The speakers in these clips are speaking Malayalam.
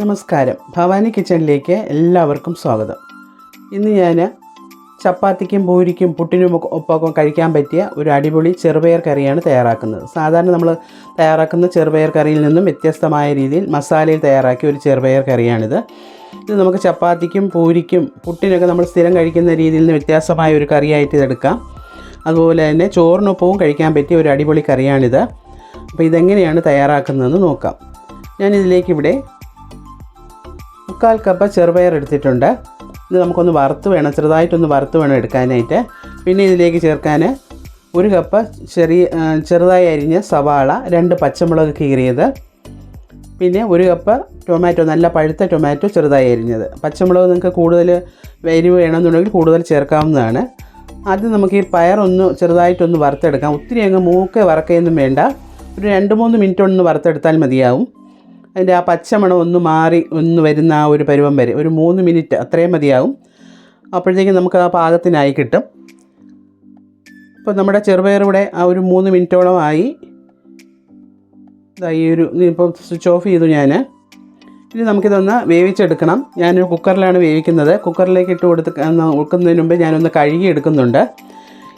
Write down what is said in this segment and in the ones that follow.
നമസ്കാരം. ഭവാനി കിച്ചണിലേക്ക് എല്ലാവർക്കും സ്വാഗതം. ഇന്ന് ഞാൻ ചപ്പാത്തിക്കും പൂരിക്കും പുട്ടിനും ഒപ്പമൊക്കെ ഒപ്പം കഴിക്കാൻ പറ്റിയ ഒരു അടിപൊളി ചെറുപയർ കറിയാണ് തയ്യാറാക്കുന്നത്. സാധാരണ നമ്മൾ തയ്യാറാക്കുന്ന ചെറുപയർ കറിയിൽ നിന്നും വ്യത്യസ്തമായ രീതിയിൽ മസാലയിൽ തയ്യാറാക്കിയ ഒരു ചെറുപയർ കറിയാണിത്. ഇത് നമുക്ക് ചപ്പാത്തിക്കും പൂരിക്കും പുട്ടിനൊക്കെ നമ്മൾ സ്ഥിരം കഴിക്കുന്ന രീതിയിൽ നിന്ന് വ്യത്യാസമായ ഒരു കറിയായിട്ട് ഇതെടുക്കാം. അതുപോലെ തന്നെ ചോറിനൊപ്പവും കഴിക്കാൻ പറ്റിയ ഒരു അടിപൊളി കറിയാണിത്. അപ്പോൾ ഇതെങ്ങനെയാണ് തയ്യാറാക്കുന്നതെന്ന് നോക്കാം. ഞാനിതിലേക്കിവിടെ മുക്കാൽ കപ്പ് ചെറുപയർ എടുത്തിട്ടുണ്ട്. ഇത് നമുക്കൊന്ന് വറുത്ത് വേണം ചെറുതായിട്ടൊന്ന് വറുത്ത് വേണം എടുക്കാനായിട്ട്. പിന്നെ ഇതിലേക്ക് ചേർക്കാൻ ഒരു കപ്പ് ചെറിയ ചെറുതായി അരിഞ്ഞ സവാള രണ്ട് പച്ചമുളക് കീറിയത്. പിന്നെ ഒരു കപ്പ് ടൊമാറ്റോ നല്ല പഴുത്ത ടൊമാറ്റോ ചെറുതായി അരിഞ്ഞത്. പച്ചമുളക് നിങ്ങൾക്ക് കൂടുതൽ എരിവ് വേണമെന്നുണ്ടെങ്കിൽ കൂടുതൽ ചേർക്കാവുന്നതാണ്. ആദ്യം നമുക്ക് ഈ പയറൊന്ന് ചെറുതായിട്ടൊന്ന് വറുത്തെടുക്കാം. ഒത്തിരി അങ്ങ് മൂക്കെ വറക്കുകയൊന്നും വേണ്ട. ഒരു രണ്ട് മൂന്ന് മിനിറ്റ് ഒന്ന് വറുത്തെടുത്താൽ മതിയാവും. അതിന്റെ ആ പച്ചമണം ഒന്ന് മാറി ഒന്ന് വരുന്ന ആ ഒരു പരുവം വരെ ഒരു മൂന്ന് മിനിറ്റ് അത്രയും മതിയാവും. അപ്പോഴത്തേക്കും നമുക്ക് ആ പാകത്തിനായി കിട്ടും. ഇപ്പോൾ നമ്മുടെ ചെറുപയർ ഇവിടെ ആ ഒരു മൂന്ന് മിനിറ്റോളം ആയി. ഈ ഒരു ഇപ്പോൾ സ്വിച്ച് ഓഫ് ചെയ്തു ഞാൻ. ഇനി നമുക്കിതൊന്ന് വേവിച്ചെടുക്കണം. ഞാനൊരു കുക്കറിലാണ് വേവിക്കുന്നത്. കുക്കറിലേക്ക് ഇട്ട് കൊടുത്ത് കൊടുക്കുന്നതിന് മുമ്പ് ഞാനൊന്ന് കഴുകി എടുക്കുന്നുണ്ട്.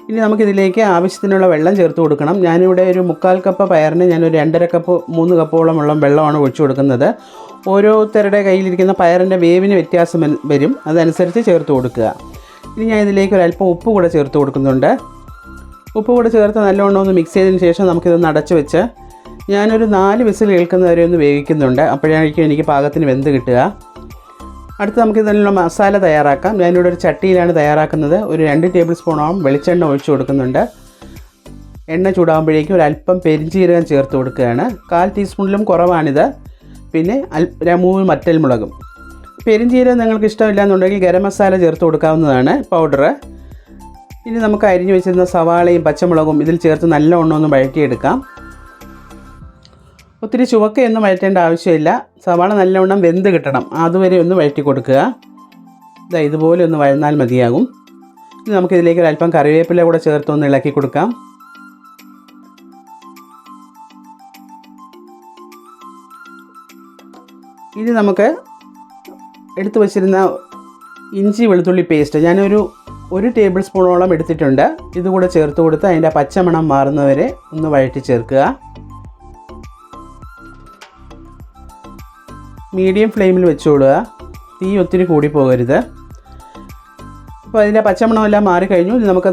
ഇനി നമുക്കിതിലേക്ക് ആവശ്യത്തിനുള്ള വെള്ളം ചേർത്ത് കൊടുക്കണം. ഞാനിവിടെ ഒരു മുക്കാൽ കപ്പ് പയറിന് ഞാനൊരു രണ്ടര കപ്പ് മൂന്ന് കപ്പോളം ഉള്ള വെള്ളമാണ് ഒഴിച്ചു കൊടുക്കുന്നത്. ഓരോരുത്തരുടെ കയ്യിലിരിക്കുന്ന പയറിന്റെ വേവിന് വ്യത്യാസം വരും. അതനുസരിച്ച് ചേർത്ത് കൊടുക്കുക. ഇനി ഞാൻ ഇതിലേക്ക് ഒരു അല്പം ഉപ്പ് കൂടെ ചേർത്ത് കൊടുക്കുന്നുണ്ട്. ഉപ്പ് കൂടെ ചേർത്ത് നല്ലവണ്ണം ഒന്ന് മിക്സ് ചെയ്തതിന് ശേഷം നമുക്കിതൊന്ന് അടച്ച് വെച്ച് ഞാനൊരു നാല് വിസിൽ കേൾക്കുന്ന വരെ ഒന്ന് വേവിക്കുന്നുണ്ട്. അപ്പോഴായിരിക്കും എനിക്ക് പാകത്തിന് വെന്ത് കിട്ടുക. അടുത്ത് നമുക്ക് ഇതിനുള്ള മസാല തയ്യാറാക്കാം. ഞാനിവിടെ ഒരു ചട്ടിയിലാണ് തയ്യാറാക്കുന്നത്. ഒരു രണ്ട് ടേബിൾ സ്പൂണോളം വെളിച്ചെണ്ണ ഒഴിച്ച് കൊടുക്കുന്നുണ്ട്. എണ്ണ ചൂടാകുമ്പോഴേക്കും ഒരു അല്പം പെരിഞ്ചീരകം ചേർത്ത് കൊടുക്കുകയാണ്. കാൽ ടീസ്പൂണിലും കുറവാണിത്. പിന്നെ അൽ മൂന്ന് മറ്റൽ മുളകും. പെരിഞ്ചീരകം നിങ്ങൾക്ക് ഇഷ്ടമില്ല എന്നുണ്ടെങ്കിൽ ഗരം മസാല ചേർത്ത് കൊടുക്കാവുന്നതാണ് പൗഡർ ഇനി നമുക്ക് അരിഞ്ഞു വെച്ചിരുന്ന സവാളയും പച്ചമുളകും ഇതിൽ ചേർത്ത് നല്ലവണ്ണം ഒന്ന് വഴറ്റിയെടുക്കാം. ഒത്തിരി ചുവക്കയൊന്നും വഴറ്റേണ്ട ആവശ്യമില്ല. സവാള നല്ലവണ്ണം വെന്ത് കിട്ടണം. അതുവരെ ഒന്ന് വഴറ്റി കൊടുക്കുക. ഇതാ ഇതുപോലെ ഒന്ന് വഴന്നാൽ മതിയാകും. ഇനി നമുക്കിതിലേക്ക് ഒരല്പം കറിവേപ്പില കൂടെ ചേർത്ത് ഒന്ന് ഇളക്കി കൊടുക്കാം. ഇനി നമുക്ക് എടുത്തു വച്ചിരുന്ന ഇഞ്ചി വെളുത്തുള്ളി പേസ്റ്റ് ഞാനൊരു ഒരു ടേബിൾ സ്പൂണോളം എടുത്തിട്ടുണ്ട്. ഇതുകൂടെ ചേർത്ത് കൊടുത്ത് അതിന്റെ പച്ചമണം മാറുന്നവരെ ഒന്ന് വഴറ്റി ചേർക്കുക. മീഡിയം ഫ്ലെയിമിൽ വെച്ചോളുക. തീ ഒത്തിരി കൂടി പോകരുത്. അപ്പോൾ അതിന്റെ പച്ചമണമെല്ലാം മാറിക്കഴിഞ്ഞു നമുക്ക്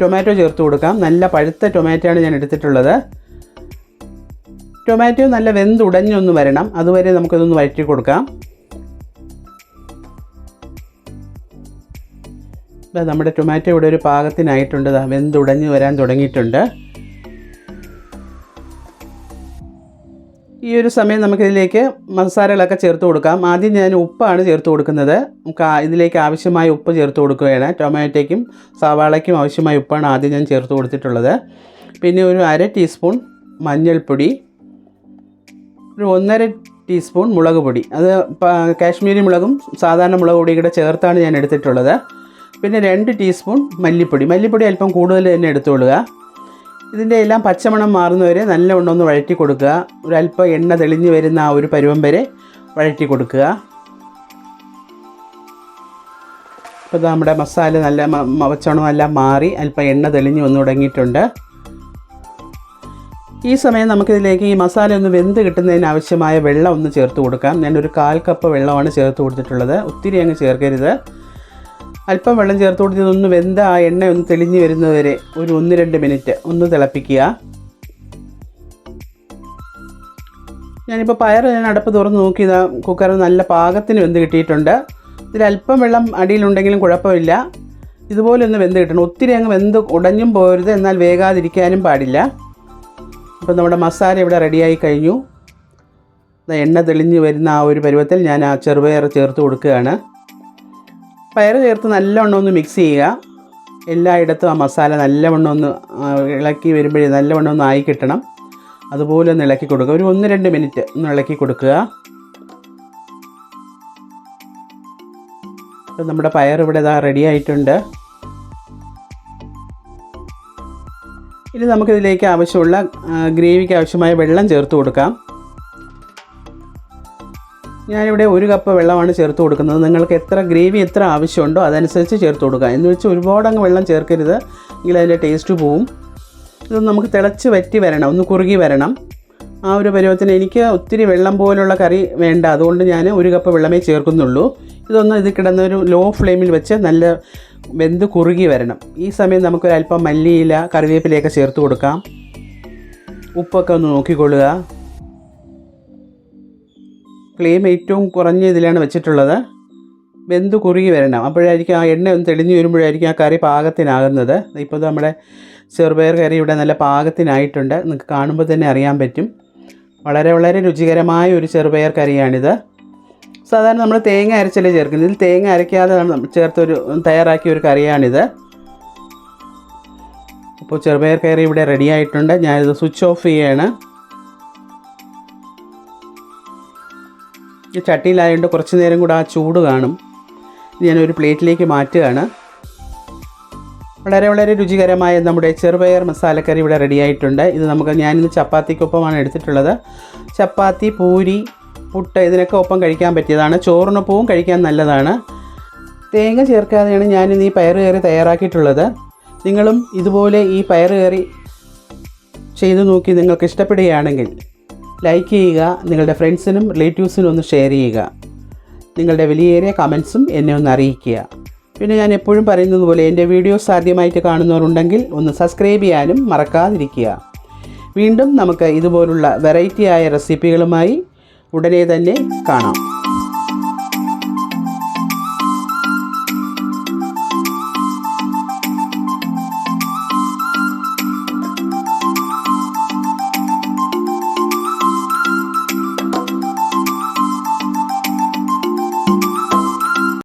ടൊമാറ്റോ ചേർത്ത് കൊടുക്കാം. നല്ല പഴുത്ത ടൊമാറ്റോയാണ് ഞാൻ എടുത്തിട്ടുള്ളത്. ടൊമാറ്റോ നല്ല വെന്തുടഞ്ഞൊന്ന് വരണം. അതുവരെ നമുക്കതൊന്ന് വഴറ്റി കൊടുക്കാം. നമ്മുടെ ടൊമാറ്റോ ഇവിടെ ഒരു പാകത്തിനായിട്ടുണ്ട്. വെന്തുടഞ്ഞ് വരാൻ തുടങ്ങിയിട്ടുണ്ട്. ഈ ഒരു സമയം നമുക്കിതിലേക്ക് മസാലകളൊക്കെ ചേർത്ത് കൊടുക്കാം. ആദ്യം ഞാൻ ഉപ്പാണ് ചേർത്ത് കൊടുക്കുന്നത്. നമുക്ക് ഇതിലേക്ക് ആവശ്യമായ ഉപ്പ് ചേർത്ത് കൊടുക്കുകയാണ്. ടൊമാറ്റോയ്ക്കും സവാളയ്ക്കും ആവശ്യമായ ഉപ്പാണ് ആദ്യം ഞാൻ ചേർത്ത് കൊടുത്തിട്ടുള്ളത്. പിന്നെ ഒരു അര ടീസ്പൂൺ മഞ്ഞൾപ്പൊടി ഒരു ഒന്നര ടീസ്പൂൺ മുളക് പൊടി. അത് കാശ്മീരി മുളകും സാധാരണ മുളക് പൊടിയും കൂടെ ചേർത്താണ് ഞാൻ എടുത്തിട്ടുള്ളത്. പിന്നെ രണ്ട് ടീസ്പൂൺ മല്ലിപ്പൊടി. മല്ലിപ്പൊടി അല്പം കൂടുതൽ തന്നെ എടുത്തുകൊള്ളുക. ഇതിന്റെ എല്ലാം പച്ചമണം മാറുന്നവരെ നല്ലവണ്ണം ഒന്ന് വഴറ്റി കൊടുക്കുക. ഒരല്പം എണ്ണ തെളിഞ്ഞു വരുന്ന ആ ഒരു പരുവം വരെ വഴറ്റി കൊടുക്കുക. ഇപ്പോൾ നമ്മുടെ മസാല നല്ല പച്ചമണമെല്ലാം മാറി അല്പം എണ്ണ തെളിഞ്ഞ് വന്ന് തുടങ്ങിയിട്ടുണ്ട്. ഈ സമയം നമുക്കിതിലേക്ക് ഈ മസാല ഒന്ന് വെന്ത് കിട്ടുന്നതിന് ആവശ്യമായ വെള്ളം ഒന്ന് ചേർത്ത് കൊടുക്കാം. ഞാനൊരു കാൽ കപ്പ് വെള്ളമാണ് ചേർത്ത് കൊടുത്തിട്ടുള്ളത്. ഒത്തിരി അങ്ങ് ചേർക്കരുത്. അല്പം വെള്ളം ചേർത്ത് കൊടുത്ത് ഇതൊന്ന് വെന്ത ആ എണ്ണ ഒന്ന് തെളിഞ്ഞ് വരുന്നതുവരെ ഒരു ഒന്ന് രണ്ട് മിനിറ്റ് ഒന്ന് തിളപ്പിക്കുക. ഞാനിപ്പോൾ പയർ ഞാൻ അടപ്പ് തുറന്ന് നോക്കിയതാ കുക്കർ നല്ല പാകത്തിന് വെന്ത് കിട്ടിയിട്ടുണ്ട്. ഇതിൽ അല്പം വെള്ളം അടിയിലുണ്ടെങ്കിലും കുഴപ്പമില്ല. ഇതുപോലെ ഒന്ന് വെന്ത് കിട്ടണം. ഒത്തിരി അങ്ങ് വെന്ത് ഉടഞ്ഞും പോരുത് എന്നാൽ വേഗാതിരിക്കാനും പാടില്ല. അപ്പോൾ നമ്മുടെ മസാല ഇവിടെ റെഡിയായി കഴിഞ്ഞു. എണ്ണ തെളിഞ്ഞ് വരുന്ന ആ ഒരു പരുവത്തിൽ ഞാൻ ആ ചെറുപയർ ചേർത്ത് കൊടുക്കുകയാണ്. പയർ ചേർത്ത് നല്ലവണ്ണം ഒന്ന് മിക്സ് ചെയ്യുക. എല്ലായിടത്തും ആ മസാല നല്ലവണ്ണം ഒന്ന് ഇളക്കി വരുമ്പോഴേ നല്ലവണ്ണം ഒന്ന് ആയി കിട്ടണം. അതുപോലെ ഒന്ന് ഇളക്കി കൊടുക്കുക. ഒരു ഒന്ന് രണ്ട് മിനിറ്റ് ഒന്ന് ഇളക്കി കൊടുക്കുക. നമ്മുടെ പയർ ഇവിടെ ഇതാ റെഡി ആയിട്ടുണ്ട്. ഇനി നമുക്കിതിലേക്ക് ആവശ്യമുള്ള ഗ്രേവിക്ക് ആവശ്യമായ വെള്ളം ചേർത്ത് കൊടുക്കാം. ഞാനിവിടെ ഒരു കപ്പ് വെള്ളമാണ് ചേർത്ത് കൊടുക്കുന്നത്. നിങ്ങൾക്ക് എത്ര ഗ്രേവി എത്ര ആവശ്യമുണ്ടോ അതനുസരിച്ച് ചേർത്ത് കൊടുക്കുക എന്ന് വെച്ചാൽ ഒരുപാട് അങ്ങ് വെള്ളം ചേർക്കരുത്. എങ്കിൽ അതിന്റെ ടേസ്റ്റ് പോവും. ഇത് നമുക്ക് തിളച്ച് വറ്റി വരണം. ഒന്ന് കുറുകി വരണം. ആ ഒരു പരുവത്തിന് എനിക്ക് ഒത്തിരി വെള്ളം പോലുള്ള കറി വേണ്ട. അതുകൊണ്ട് ഞാൻ ഒരു കപ്പ് വെള്ളമേ ചേർക്കുന്നുള്ളൂ. ഇതൊന്ന് ഇത് കിടന്നൊരു ലോ ഫ്ലെയിമിൽ വെച്ച് നല്ല വെന്ത് കുറുകി വരണം. ഈ സമയം നമുക്കൊരല്പം മല്ലിയില കറിവേപ്പിലയൊക്കെ ചേർത്ത് കൊടുക്കാം. ഉപ്പൊക്കെ ഒന്ന് നോക്കിക്കൊള്ളുക. ഫ്ലെയിം ഏറ്റവും കുറഞ്ഞ ഇതിലാണ് വെച്ചിട്ടുള്ളത്. വെന്ത് കുറുകി വരണം. അപ്പോഴായിരിക്കും ആ എണ്ണ ഒന്ന് തെളിഞ്ഞു വരുമ്പോഴായിരിക്കും ആ കറി പാകത്തിനാകുന്നത്. ഇപ്പോൾ നമ്മുടെ ചെറുപയർ കറി ഇവിടെ നല്ല പാകത്തിനായിട്ടുണ്ട്. നിങ്ങൾക്ക് കാണുമ്പോൾ തന്നെ അറിയാൻ പറ്റും. വളരെ വളരെ രുചികരമായ ഒരു ചെറുപയർ കറിയാണിത്. സാധാരണ നമ്മൾ തേങ്ങ അരച്ചല്ലേ ചേർക്കുന്നത്. ഇതിൽ തേങ്ങ അരയ്ക്കാതെ നമ്മൾ ചേർത്തൊരു തയ്യാറാക്കിയ ഒരു കറിയാണിത്. അപ്പോൾ ചെറുപയർ കറി ഇവിടെ റെഡി ആയിട്ടുണ്ട്. ഞാനിത് സ്വിച്ച് ഓഫ് ചെയ്യാണ്. ചട്ടിയിലായതുകൊണ്ട് കുറച്ച് നേരം കൂടെ ആ ചൂട് കാണും. ഞാനൊരു പ്ലേറ്റിലേക്ക് മാറ്റുകയാണ്. വളരെ വളരെ രുചികരമായ നമ്മുടെ ചെറുപയർ മസാലക്കറി ഇവിടെ റെഡിയായിട്ടുണ്ട്. ഇത് നമുക്ക് ഞാനിന്ന് ചപ്പാത്തിക്കൊപ്പമാണ് എടുത്തിട്ടുള്ളത്. ചപ്പാത്തി പൂരി പുട്ട് ഇതിനൊക്കെ ഒപ്പം കഴിക്കാൻ പറ്റിയതാണ്. ചോറിനൊപ്പവും കഴിക്കാൻ നല്ലതാണ്. തേങ്ങ ചേർക്കാതെയാണ് ഞാനിന്ന് ഈ പയറ് കയറി തയ്യാറാക്കിയിട്ടുള്ളത്. നിങ്ങളും ഇതുപോലെ ഈ പയറ് കയറി ചെയ്തു നോക്കി നിങ്ങൾക്ക് ഇഷ്ടപ്പെടുകയാണെങ്കിൽ ലൈക്ക് ചെയ്യുക നിങ്ങളുടെ ഫ്രണ്ട്സിനും റിലേറ്റീവ്സിനും ഒന്ന് ഷെയർ ചെയ്യുക. നിങ്ങളുടെ വലിയേറിയ കമൻസും എന്നെ ഒന്ന് അറിയിക്കുക. പിന്നെ ഞാൻ എപ്പോഴും പറയുന്നത് പോലെ എന്റെ വീഡിയോസ് ആദ്യമായിട്ട് കാണുന്നവരുണ്ടെങ്കിൽ ഒന്ന് സബ്സ്ക്രൈബ് ചെയ്യാനും മറക്കാതിരിക്കുക. വീണ്ടും നമുക്ക് ഇതുപോലുള്ള വെറൈറ്റിയായ റെസിപ്പികളുമായി ഉടനെ തന്നെ കാണാം.